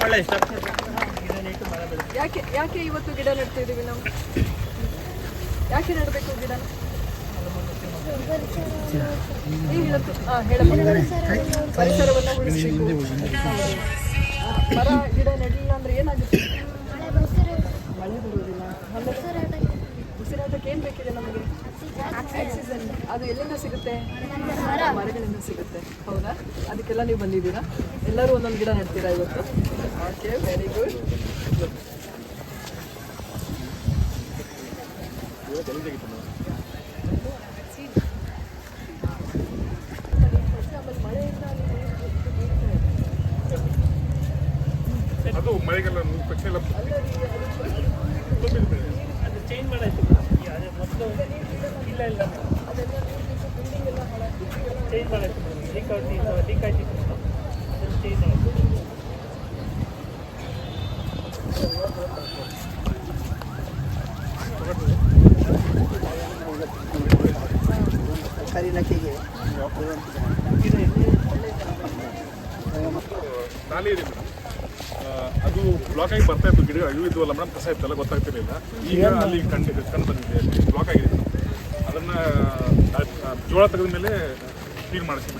ನೆಡಲಿಕ್ಕೆ ಯಾಕೆ ಯಾಕೆ ಇವತ್ತು ಗಿಡ ನೆಡ್ತಾ ಇದೀವಿ ನಾವು? ಯಾಕೆ ನೆಡಬೇಕು ಗಿಡ? ಪರಿಸರವನ್ನು ಉಳಿಸಬೇಕು. ಮರ, ಗಿಡ ನೆಡಲಿಲ್ಲ ಅಂದ್ರೆ ಏನಾಗುತ್ತೆ? ಮಳೆ ಬರುವುದಿಲ್ಲ. ಉಸಿರಾಟಕ್ಕೆ ಏನು ಬೇಕಿದೆ ನಮಗೆ? ಆಕ್ಸಿಜನ್ ಅದು ಎಲ್ಲಿಂದ ಸಿಗುತ್ತೆ? ಮರಗಳಿಂದ ಸಿಗುತ್ತೆ. ಹೌದಾ? ಅದಕ್ಕೆಲ್ಲ ನೀವು ಬಂದಿದ್ದೀರಾ? ಎಲ್ಲರೂ ಒಂದೊಂದು ಗಿಡ ನೆಡ್ತೀರಾ ಇವತ್ತು? ಓಕೆ ವೆರಿ ಗುಡ್ ಅದು ಮಳೆಗೆಲ್ಲ ಪಕ್ಷ ಎಲ್ಲ ಅದು ಚೇಂಜ್ ಮಾಡಾಯ್ತು. ಇಲ್ಲ ಇಲ್ಲ ಚೇಂಜ್ ಮಾಡಾಯ್ತು ಲೀಕ್ ಔಟ್ ಲೀಕ್ ಆಯ್ತಿತ್ತು ಅದನ್ನು ಚೇಂಜ್ ಆಯಿತು ಖಾಲಿ ಇದೆ ಮೇಡಮ್ ಅದು ಬ್ಲಾಕ್ ಆಗಿ ಬರ್ತಾ ಇತ್ತು ಗಿಡ ಅಳಿವು ಇದ್ವಲ್ಲ ಮೇಡಮ್ ಕಸ ಇತ್ತಲ್ಲ ಗೊತ್ತಾಗ್ತಿರ್ಲಿಲ್ಲ. ಈಗ ಅಲ್ಲಿ ಕಂಡು ಕಂಡು ಬಂದಿದೆ ಬ್ಲಾಕ್ ಆಗಿದೆ. ಅದನ್ನ ಜೋಳ ತೆಗೆದ ಮೇಲೆ ಕ್ಲೀನ್ ಮಾಡಿಸಿ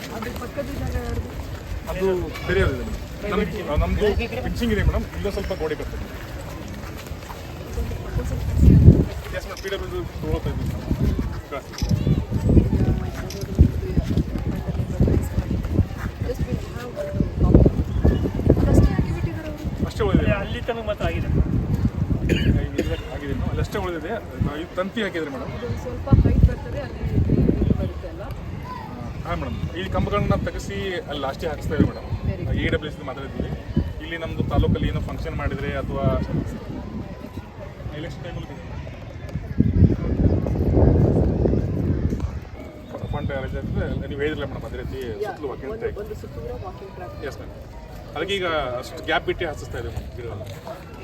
ಅದು ಬೇರೆ ನಮ್ದು ನಮ್ದು ಫಿಕ್ಸಿಂಗ್ ಇದೆ ಮೇಡಮ್ ಇಲ್ಲ ಸ್ವಲ್ಪ ಗೋಡೆ ಬರ್ತದೆ. ಎಸ್ ಮೇಡಮ್ ಪಿ ಡಬ್ಲ್ಯೂ ತೊಗೊಳ್ತಾ ಇದ್ದೀವಿ Just we have ಅಷ್ಟೇ ಹಾಕಿ ಬಿಟ್ಟಿದ್ದಾರೆ ಅವರು ಅಷ್ಟೇ ಉಳಿದಿದೆ ಅಲ್ಲಿ ತನಕ ಮಾತ್ರ ಆಗಿದೆ. ಆಗಿದೆ ಅಲ್ಲಷ್ಟೇ ಉಳಿದಿದೆ. ತಂತಿ ಹಾಕಿದ್ರೆ ಮೇಡಮ್. ಸ್ವಲ್ಪ ಹೈಟ್ ಬರ್ತದೆ ಅಲ್ಲಿ ನೀರು ಬರುತ್ತೆ ಅಲ್ಲ ಹಾಂ ಮೇಡಮ್. ಈ ಕಂಬಗಳನ್ನ ತೆಗೆಸಿ ಅಲ್ಲಿ ಲಾಸ್ಟಿಗೆ ಹಾಕಿಸ್ತೇವೆ ಮೇಡಮ್. ಇ ಡಬ್ಲ್ಯೂ ಸಿ ಮಾತಾಡಿದ್ವಿ ಇಲ್ಲಿ ನಮ್ಮದು ತಾಲೂಕಲ್ಲಿ ಏನೋ ಫಂಕ್ಷನ್ ಮಾಡಿದರೆ ಅಥವಾ ಎಲೆಕ್ಷನ್ ಟೈಮಲ್ಲಿ ಫಂಡ್ ನೀವು ಹೇಳಿದ್ರಲ್ಲ ಮೇಡಮ್ ಅದೇ ರೀತಿ ಸುತ್ತಲೂ ವಾಕಿಂಗ್ ಟ್ರ್ಯಾಕ್ ಎಸ್ ಮ್ಯಾಮ್ ಅದಕ್ಕೆ ಈಗ ಅಷ್ಟು ಗ್ಯಾಪ್ ಬಿಟ್ಟು ಹಚ್ಚಿಸ್ತಾ ಇದೆ ಗಿಡಗಳನ್ನ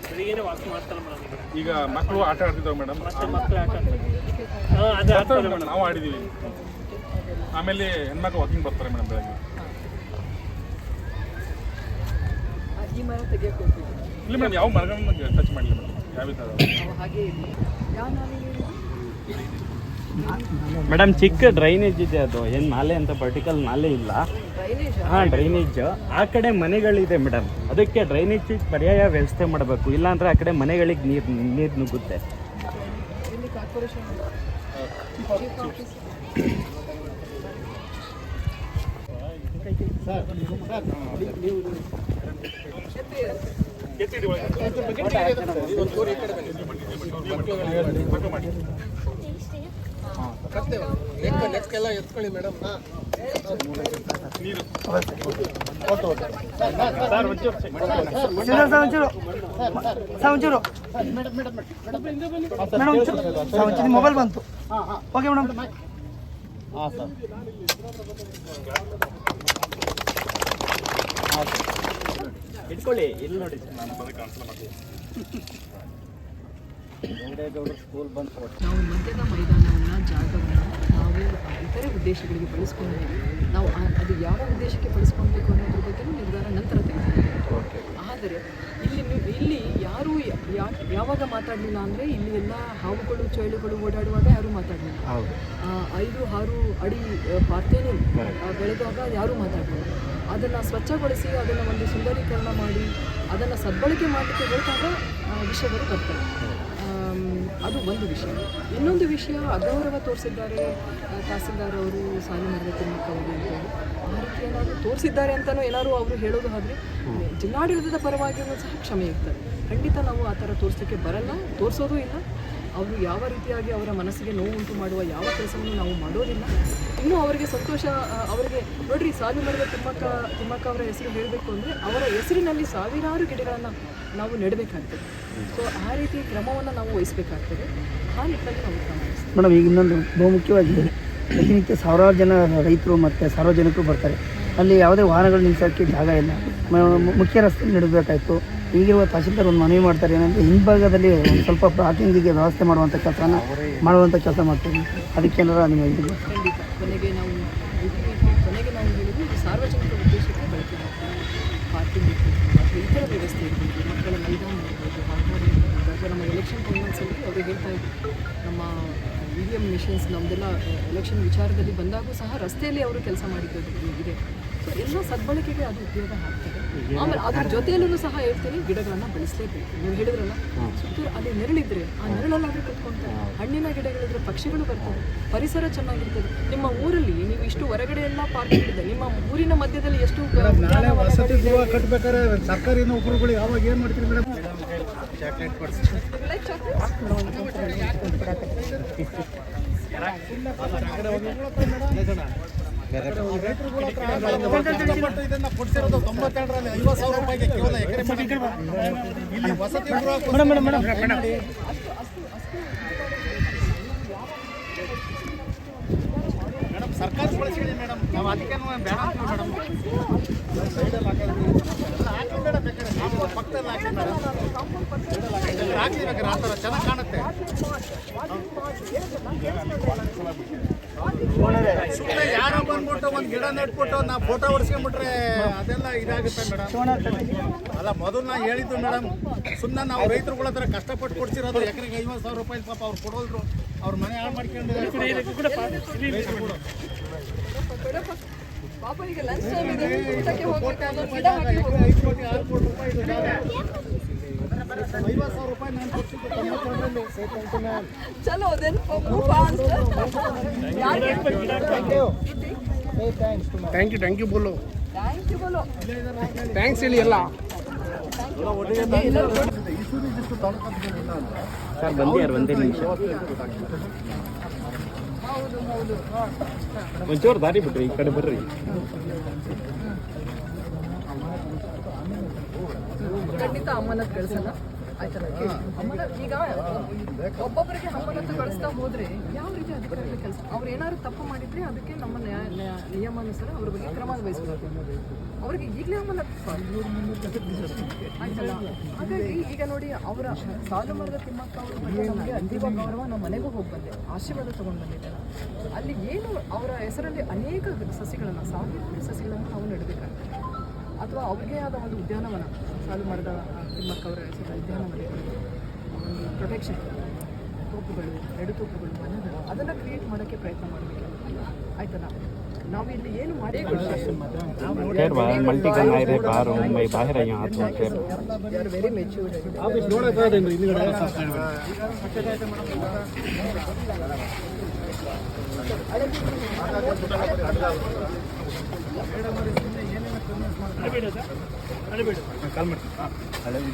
ಬೆಳಿಗ್ಗೆನೇ ವಾಕಿಂಗ್ ಮಾಡ್ತಾರೆ ಮೇಡಮ್ ಈಗ. ಮಕ್ಕಳು ಆಟ ಆಡ್ತಿದ್ದಾವೆ ಮೇಡಮ್. ಮತ್ತೆ ಮಕ್ಕಳು ಆಟ ಆಡ್ತಾರೆ ಮೇಡಮ್ ನಾವು ಆಡಿದ್ದೀವಿ. ಆಮೇಲೆ ಹೆಣ್ಮಕ್ಳು ವಾಕಿಂಗ್ ಬರ್ತಾರೆ ಮೇಡಮ್ ಬೆಳಗ್ಗೆ. ಇಲ್ಲ ಮೇಡಮ್ ಯಾವ ಮರಗಳನ್ನ ಟಚ್ ಮಾಡಲಿ ಮೇಡಮ್. ಯಾವ ಥರ? ಹಾಗೆ ಮೇಡಮ್, ಚಿಕ್ಕ ಡ್ರೈನೇಜ್ ಇದೆ ಅದು. ಏನು ನಾಲೆ ಅಂತ ಪರ್ಟಿಕಲ್ ನಾಲೆ ಇಲ್ಲ. ಹಾಂ, ಡ್ರೈನೇಜ್. ಆ ಕಡೆ ಮನೆಗಳಿದೆ ಮೇಡಮ್. ಅದಕ್ಕೆ ಡ್ರೈನೇಜ್ ಪರ್ಯಾಯ ವ್ಯವಸ್ಥೆ ಮಾಡಬೇಕು. ಇಲ್ಲಾಂದ್ರೆ ಆ ಕಡೆ ಮನೆಗಳಿಗೆ ನೀರು ನೀರು ನುಗ್ಗುತ್ತೆ ಇಲ್ಲಿ ಕಾರ್ಪೊರೇಷನ್ ಚೀಫ್ ಆಫೀಸ್ ಎತ್ತಿಡಿ ಒಳಗೆ. ಪಕ್ಕ ಮಾಡಿ ನೀರು ಸರ್ ಒಂಚೂರು. ಮೇಡಮ್ ಒಂಚೂರು. ಮೊಬೈಲ್ ಬಂತು. Okay madam. ಇಟ್ಕೊಳ್ಳಿ ಇಲ್ಲಿ ನೋಡಿ. ಸ್ಕೂಲ್ ಬಂತು ನಾವು ಮಧ್ಯದ ಮೈದಾನವನ್ನು ಜಾಗವನ್ನು ನಾವು ಇತರೆ ಉದ್ದೇಶಗಳಿಗೆ ಬಳಸ್ಕೊಂಡಿದ್ದೀವಿ ನಾವು ಅದು ಯಾವ ಉದ್ದೇಶಕ್ಕೆ ಬಳಸ್ಕೊಳ್ಬೇಕು ಅನ್ನೋದ್ರ ಬಗ್ಗೆ ನಿರ್ಧಾರ ನಂತರ ತೆಗೆದುಕೊಂಡಿದ್ದೀವಿ ಆದರೆ ಇಲ್ಲಿ ಇಲ್ಲಿ ಯಾರು ಯಾವಾಗ ಮಾತಾಡಲಿಲ್ಲ ಅಂದರೆ ಇಲ್ಲಿ ಎಲ್ಲ ಹಾವುಗಳು ಚೇಳುಗಳು ಓಡಾಡುವಾಗ ಯಾರೂ ಮಾತಾಡಲಿಲ್ಲ. ಐದು ಆರು ಅಡಿ ಪಾತ್ರೆನು ಪಾರ್ತೇನೆ ಬೆಳೆದಾಗ ಯಾರೂ ಮಾತಾಡಲಿಲ್ಲ. ಅದನ್ನು ಸ್ವಚ್ಛಗೊಳಿಸಿ ಅದನ್ನು ಒಂದು ಸುಂದರೀಕರಣ ಮಾಡಿ ಅದನ್ನು ಸದ್ಬಳಕೆ ಮಾಡಲಿಕ್ಕೆ ಬೇಕಾದ ಆ, ವಿಷಯಗಳು ಬರ್ತವೆ ಅದು ಒಂದು ವಿಷಯ. ಇನ್ನೊಂದು ವಿಷಯ ಅಗೌರವ ತೋರಿಸಿದ್ದಾರೆ ತಹಸೀಲ್ದಾರ್ ಅವರು ಸಾಲು ಮರದ ತಿಮ್ಮಕ್ಕ ಅವರು ಅಂತೇಳಿ ಆ ರೀತಿ ಏನಾದರೂ ತೋರಿಸಿದ್ದಾರೆ ಅಂತಲೂ ಏನಾದರೂ ಅವರು ಹೇಳೋದು ಆದರೆ ಜಿಲ್ಲಾಡಳಿತದ ಪರವಾಗಿಯೂ ಸಹ ಕ್ಷಮೆ ಇರ್ತದೆ. ಖಂಡಿತ ನಾವು ಆ ಥರ ತೋರಿಸ್ಲಿಕ್ಕೆ ಬರಲ್ಲ ತೋರಿಸೋದು ಇಲ್ಲ. ಅವರು ಯಾವ ರೀತಿಯಾಗಿ ಅವರ ಮನಸ್ಸಿಗೆ ನೋವು ಉಂಟು ಮಾಡುವ ಯಾವ ಕೆಲಸವನ್ನು ನಾವು ಮಾಡೋದಿಲ್ಲ. ಇನ್ನೂ ಅವರಿಗೆ ಸಂತೋಷ ಅವರಿಗೆ ನೋಡ್ರಿ ಸಾಲು ಮರದ ತಿಮ್ಮಕ್ಕ ತಿಮ್ಮಕ್ಕ ಅವರ ಹೆಸರು ಹೇಳಬೇಕು ಅಂದರೆ ಅವರ ಹೆಸರಿನಲ್ಲಿ ಸಾವಿರಾರು ಗಿಡಗಳನ್ನು ನಾವು ನೆಡಬೇಕಾಗ್ತದೆ. ಸೊ ಆ ರೀತಿ ಕ್ರಮವನ್ನು ನಾವು ವಹಿಸಬೇಕಾಗ್ತದೆ. ಆ ನಿಟ್ಟಿನಲ್ಲಿ ನಾವು ಕ್ರಮ. ಮೇಡಮ್, ಈಗ ಇನ್ನೊಂದು ಬಹುಮುಖ್ಯವಾಗಿ ಪ್ರತಿನಿತ್ಯ ಸಾವಿರಾರು ಜನ ರೈತರು ಮತ್ತು ಸಾರ್ವಜನಿಕರು ಬರ್ತಾರೆ. ಅಲ್ಲಿ ಯಾವುದೇ ವಾಹನಗಳು ನಿಲ್ಲಿಸೋಕ್ಕೆ ಜಾಗ ಇಲ್ಲ. ಮುಖ್ಯ ರಸ್ತೆ ನಡಬೇಕಾಯ್ತು. ಈಗಿರುವ ತಹಶೀಲ್ದಾರ್ ಒಂದು ಮನವಿ ಮಾಡ್ತಾರೆ, ಏನಂದರೆ ಹಿಂಭಾಗದಲ್ಲಿ ಒಂದು ಸ್ವಲ್ಪ ಪಾರ್ಕಿಂಗಿಗೆ ವ್ಯವಸ್ಥೆ ಮಾಡುವಂಥ ಕೆಲಸನ ಮಾಡುವಂಥ ಕೆಲಸ ಮಾಡ್ತೀವಿ. ಅದಕ್ಕೆ ಏನಾರ ಇದು ಖಂಡಿತ ಕೊನೆಗೆ ನಾವು ಕೊನೆಗೆ ನಾವು ಹೇಳಿದ್ದು ಇದು ಸಾರ್ವಜನಿಕ ಉದ್ದೇಶಕ್ಕೆ ಬಳಕೆ ಇತರ ವ್ಯವಸ್ಥೆ ಇರ್ಬೋದು. ಮಕ್ಕಳ ಮೈದಾನ ಇರ್ಬೋದು ನಮ್ಮ ಎಲೆಕ್ಷನ್ ಟೈಮಲ್ಸಲ್ಲಿ ಅವರು ಹೇಳ್ತಾ ಇದ್ರು. ನಮ್ಮ ಇ ವಿ ಎಂ ಮಿಷನ್ಸ್ ನಮ್ಮದೆಲ್ಲ ಎಲೆಕ್ಷನ್ ವಿಚಾರದಲ್ಲಿ ಬಂದಾಗೂ ಸಹ ರಸ್ತೆಯಲ್ಲಿ ಅವರು ಕೆಲಸ ಮಾಡಿದ್ದು ಇದೆ. ಸೊ ಎಲ್ಲ ಸದ್ಬಳಕೆಗೆ ಅದು ಉಪಯೋಗ ಆಗ್ತದೆ. ಆಮೇಲೆ ಅದ್ರ ಜೊತೆಯಲ್ಲೂ ಸಹ ಹೇಳ್ತೀನಿ ಗಿಡಗಳನ್ನು ಬೆಳೆಸಲೇಬೇಕು ನೀವು ಹೇಳಿದ್ರಲ್ಲ ಸುತ್ತೂರು ಅಲ್ಲಿ ನೆರಳಿದ್ರೆ ಆ ನೆರಳಲ್ಲಾದ್ರೂ ಕತ್ಕೊಂತಾರೆ ಹಣ್ಣಿನ ಗಿಡಗಳಿದ್ರೆ ಪಕ್ಷಿಗಳು ಬರ್ತವೆ ಪರಿಸರ ಚೆನ್ನಾಗಿರ್ತದೆ ನಿಮ್ಮ ಊರಲ್ಲಿ ನೀವು ಇಷ್ಟು ಹೊರಗಡೆ ಎಲ್ಲ ಪಾರ್ಕ್ ಇದೆ ನಿಮ್ಮ ಊರಿನ ಮಧ್ಯದಲ್ಲಿ ಎಷ್ಟು. ಕಟ್ಬೇಕಾದ್ರೆ ಸರ್ಕಾರಿ ನೌಕರುಗಳು ಯಾವಾಗ ಏನ್ ಮಾಡ್ತೀರಿ ಮೇಡಮ್ Like ಸರ್ಕಾರ ಬಳಸಿಡಿ ಮೇಡಮ್ ನಾವು ಅದಕ್ಕೆ ಬೇಡ ಮೇಡಮ್ ಸೈಡಲ್ಲಿ ಹಾಕಿ ಮೇಡಮ್ ಬೇಕಾದ್ರೆ ಕಾಂಪೌಂಡ್ ಪಕ್ಕದಲ್ಲಿ ಹಾಕಿ ಮೇಡಮ್ ಹಾಕಿ ಬೇಕಾದ್ರೆ ಆ ಥರ ಚೆನ್ನಾಗಿ ಕಾಣುತ್ತೆ ಬಂದ್ಬಿಟ್ಟು ಒಂದು ಗಿಡ ನೆಟ್ಬಿಟ್ಟು ನಾ ಫೋಟೋ ಹೊಡ್ಸ್ಕೊಂಡ್ಬಿಟ್ರೆ ಅದೆಲ್ಲ ಇದಾಗುತ್ತೆ ಮೇಡಮ್ ಅಲ್ಲ ಮೊದಲು ನಾ ಹೇಳಿದ್ದು ಮೇಡಮ್ ಸುಮ್ಮನೆ ನಾವು ರೈತರುಗಳ ಹತ್ರ ಕಷ್ಟಪಟ್ಟು ಕೊಡ್ಸಿರೋದು ಎಕರೆಗೆ ಐವತ್ತು ಸಾವಿರ ರೂಪಾಯಿ ಪಾಪ ಅವ್ರು ಕೊಡೋದ್ರು ಅವ್ರ ಮನೆ ಹಾಳು ಮಾಡ್ಕೊಂಡು. ಪಾಪ ಲಂಚ್ ಟೈಮ್ ಇದೆ. ಊಟಕ್ಕೆ ಹೋಗ್ಬೇಕಾದ್ರೆ ಗಿಡ ಹಾಕಿ ಚಲೋ then move fast thank you thank you ಬೋಲು thank you ಬೋಲೋ ಥ್ಯಾಂಕ್ಸ್ ಹೇಳಿ ಎಲ್ಲ ಸರ್ ಬಂದಿಯಾರು ಒಂದೇ ನಿಮಿಷ. ಒಂಚೂರು ದಾರಿ ಬಿಡ್ರಿ ಈ ಕಡೆ ಬರ್ರಿ. ಖಂಡಿತ ಅಮ್ಮನ ಕಳಿಸಲ್ಲ ಆಯ್ತಲ್ಲ? ಅಮ್ಮನ ಈಗ ಒಬ್ಬೊಬ್ಬರಿಗೆ ಅಮ್ಮನತ್ತು ಕಳಿಸ್ತಾ ಹೋದ್ರೆ ಅಧಿಕಾರಿಗಳ ಕೆಲಸ. ಅವ್ರು ಏನಾದ್ರು ತಪ್ಪು ಮಾಡಿದ್ರೆ ಅದಕ್ಕೆ ನಮ್ಮ ನ್ಯಾಯ ನಿಯಮಾನುಸಾರ ಅವ್ರ ಬಗ್ಗೆ ಕ್ರಮ ವಹಿಸಬೇಕು. ಅವ್ರಿಗೆ ಈಗಲೇ ಆಮೇಲೆ ಆಯ್ತಲ್ಲ? ಹಾಗಾಗಿ ಈಗ ನೋಡಿ ಅವರ ಸಾಲು ಮರದ ತಿಮ್ಮಕ್ಕ ಅವ್ರ ಬಗ್ಗೆ ನಮಗೆ ಅಂತಿಮ ಗೌರವ ನಮ್ಮ ಮನೆಗೂ ಹೋಗಿ ಬಂದೆ ಆಶೀರ್ವಾದ ತಗೊಂಡು ಬಂದಿದ್ದಾರೆ ಅಲ್ಲಿ ಏನು ಅವರ ಹೆಸರಲ್ಲಿ ಅನೇಕ ಸಸಿಗಳನ್ನು, ಸಾವಿರಾರು ಸಸಿಗಳನ್ನು ನಾವು ನೆಡಬೇಕಾಗ್ತದೆ ಅಥವಾ ಅವ್ರಿಗೆ ಆದ ಒಂದು ಉದ್ಯಾನವನ ಸಾಲು ಮರದ ತಿಮ್ಮಕ್ಕ ಅವರ ಹೆಸರು ಉದ್ಯಾನವನ ಒಂದು ಪ್ರೊಟೆಕ್ಷನ್ ತೂಕುಗಳು ಎಡತೂಕುಗಳು ಅದನ್ನು ಕ್ರಿಯೇಟ್ ಮಾಡೋಕ್ಕೆ ಪ್ರಯತ್ನ ಮಾಡಬೇಕು ಆಯ್ತಲ್ಲ ನಾವಿಲ್ಲಿ ಏನು ಮಾಡಿ ವೆರಿ ಮೆಚ್ಯೂರ್ಡ್ ಕಾಲ್ ಮಾಡ್ತೀನಿ